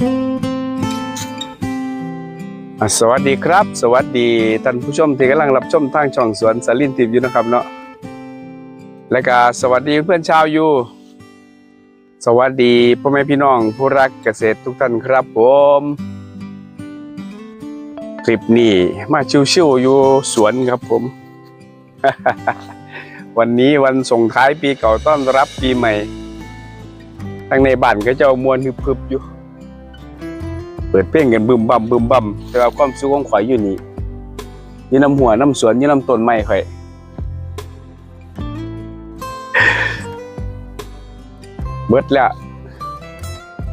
สวัสดีครับ สวัสดีท่านผู้ชมที่กำลังรับชมทางช่องสวนสลินทิพย์อยู่นะครับเนาะและก็สวัสดีเพื่อนชาวอยู่สวัสดีพ่อแม่พี่น้องผู้รักเกษตรทุกท่านครับผม คลิปนี้มาชิวๆอยู่สวนครับผม วันนี้วันส่งท้ายปีเก่าต้อนรับปีใหม่ทางในบ้านก็จะมวนฮึบๆอยู่ เปิดเพลงกันบึมบัมบึมบัมแต่ว่าความสุขของข่อยอยู่นี่ยี่น้ำหัวน้ำสวนยี่น้ำต้นไม้ข่อยเบิดแล้ว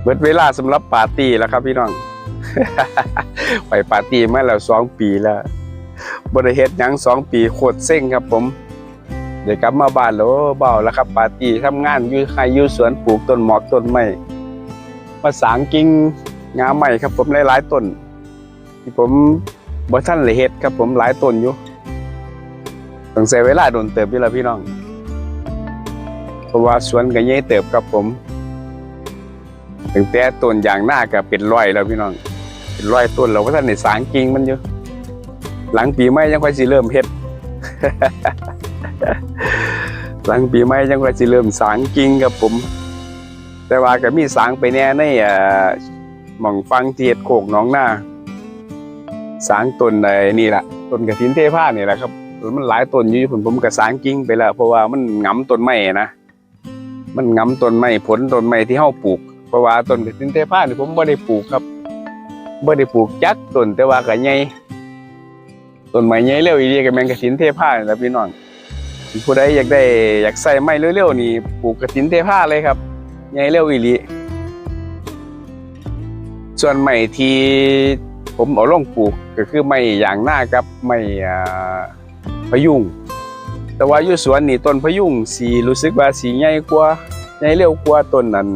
เบิดเวลาสำหรับปาร์ตี้แล้วครับพี่น้องไปปาร์ตี้มาแล้วสองปีแล้วบริเฮ็ดยังสองปีโคตรเซ็งครับผม เดี๋ยวกลับมาบ้านแล้วเบาแล้วครับปาร์ตี้ทำงานอยู่ใครอยู่สวนปลูกต้นหมอกต้นไม้มาสางกิ่ง งาใหม่ครับ ผมหลายๆต้นที่ผมบ่ท่านเลยเฮ็ดครับ ผมหลายต้นอยู่ต้องใช้เวลาโดนเติบอยู่แล้วพี่น้อง เพราะว่าสวนก็ใหญ่เติบครับผมตั้งแต่ต้นอย่างหน้าก็เป็นร้อยแล้วพี่น้อง เป็นร้อยต้นเราก็ท่านในสางกิ่งมันอยู่หลังปีใหม่ยังค่อยสิเริ่มเฮ็ดหลังปีใหม่ยังค่อยสิเริ่มสางกิ่งครับผม แต่ว่าก็มีสางไปแน่ในอ่อ หม่องฟังเทียดโขกน้องหน้า สางต้นใดนี่แหละต้นกระถินเทพานี่แหละครับมันหลายต้นอยู่ผมผมก็สางกิ้งไปแล้วเพราะว่ามันงำต้นไม้นะมันงำต้นไม้ผลต้นไม้ที่เฮาปลูกเพราะว่าต้นกระถินเทพานี่ผมบ่ได้ปลูกครับบ่ได้ปลูกจักต้นแต่ว่าก็ใหญ่ต้นไม้ใหญ่เร็วอีเดียก็แม่นกระถินเทพานี่แหละพี่น้องผู้ใดอยากได้อยากใส่ไม้เร็วๆนี่ปลูกกระถินเทพาเลยครับใหญ่เร็วอีหลี ส่วนไม้ที่ผมเอาลงปลูกก็คือไม้ยางหน้ากับไม้อ่พะยุงแต่ว่าอยู่สวนนี่ต้นพะยุงสีรู้สึกว่าสีใหญ่กว่าใหญ่เร็วกว่าต้นนั้น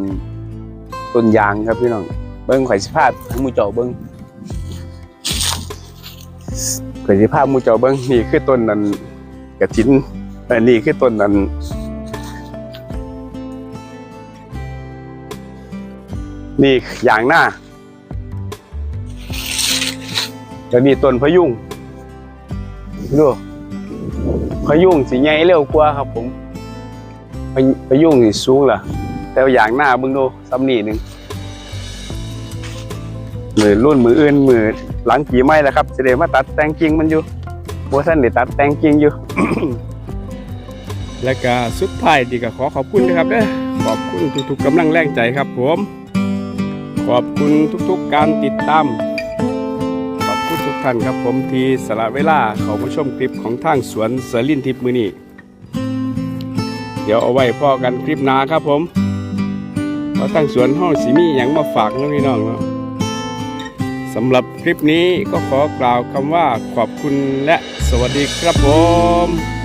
ต้นยางครับพี่น้องเบิ้งข่อยสิพาดมูเจ้าเบิ้งข่อยสิพาหมู่เจ้าเบิ้งนี่คือต้นนั้นกระถินอันนี้คือต้นนั้นนี่ยางหน้า แล้วนี่ต้นพะยุงดูพะยุงสีใหญ่เร็วกว่าครับ ผมพะพยุงนี่สูงล่ะ แต่ว่าอย่างหน้าเบิ่งดูซ้ำนี่หนึ่งมือรุ่นมืออื่นมือหลังปีใหม่แล้วครับจะได้มาตัดแต่งกิ่งมันอยู่บัวท่านได้ตัดแต่งกิ่งอยู่ และก็สุดท้ายดีก็ขอขอบคุณนะครับเด้อขอบคุณทุกๆกำลังแรงใจครับผม ขอบคุณทุกๆการติดตาม ท่านครับผมทีสละเวลาเขาผู้ชมคลิปของทางสวนเสรินทิพย์มือนี้เดี๋ยวเอาไว้พ่อกันคลิปหน้าครับผมเพราะทางสวนห้องสีมีอย่างมาฝากน้องพี่น้องเนาะสำหรับคลิปนี้ก็ขอกล่าวคำว่าขอบคุณและสวัสดีครับผม